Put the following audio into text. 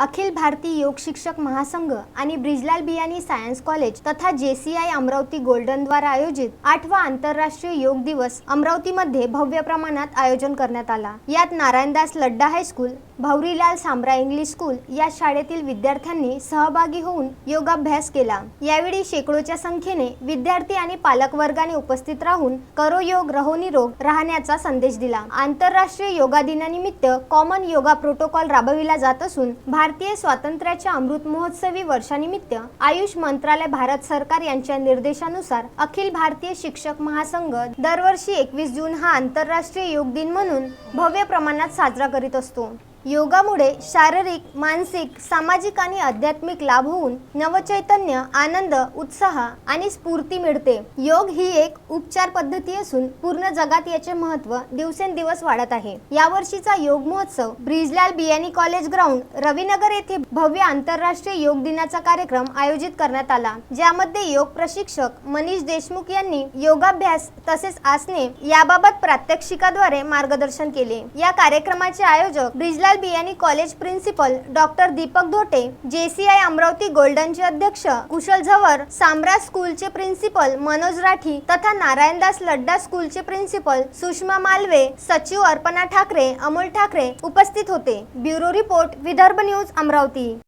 अखिल भारतीय योग शिक्षक महासंघ आणि ब्रिजलाल बियानी सायन्स कॉलेज तथा जेसीआय अमरावती गोल्डन द्वारा आयोजित आठवा आंतरराष्ट्रीय योग दिवस अमरावतीमध्ये भव्य प्रमाणात आयोजन करण्यात आला. यात Narayandas Ladda high school Bhaurilal Sambara English school या शाळेतील विद्यार्थ्यांनी सहभागी होऊन योगाभ्यास केला. यावेळी शेकडोच्या संख्येने विद्यार्थी आणि पालक वर्गाने उपस्थित राहून करो योग रहो निरोग राहण्याचा संदेश दिला. आंतरराष्ट्रीय योगा दिनानिमित्त कॉमन योगा प्रोटोकॉल राबविला जात असून भारतीय स्वातंत्र्याच्या अमृत महोत्सवी वर्षानिमित्त आयुष मंत्रालय भारत सरकार यांच्या निर्देशानुसार अखिल भारतीय शिक्षक महासंघ दरवर्षी एकवीस जून हा आंतरराष्ट्रीय योग दिन म्हणून भव्य प्रमाणात साजरा करीत असतो. योगामुळे शारीरिक मानसिक सामाजिक आणि आध्यात्मिक लाभ होऊन नवचैतन्य आनंद उत्साह आणि स्फूर्ती मिळते. योग ही एक उपचार पद्धती असून पूर्ण जगात याचे महत्त्व दिवसेंदिवस वाढत आहे. यावर्षीचा योग महोत्सव ब्रिजलाल बियानी कॉलेज ग्राउंड रविनगर येथे भव्य आंतरराष्ट्रीय योग दिनाचा कार्यक्रम आयोजित करण्यात आला. ज्यामध्ये योग प्रशिक्षक मनीष देशमुख यांनी योगाभ्यास तसेच आसने याबाबत प्रात्यक्षिकाद्वारे मार्गदर्शन केले. या कार्यक्रमाचे आयोजक Brijlal Biyani college principal doctor Deepak Dhote JCI Amravati गोल्डनचे अध्यक्ष कुशल झवर साम्राज स्कूलचे प्रिन्सिपल मनोज राठी तथा नारायणदास लड्डा स्कूलचे प्रिन्सिपल सुषमा मालवे सचिव अर्पणा ठाकरे अमोल ठाकरे उपस्थित होते. Bureau report Vidarbha news Amravati.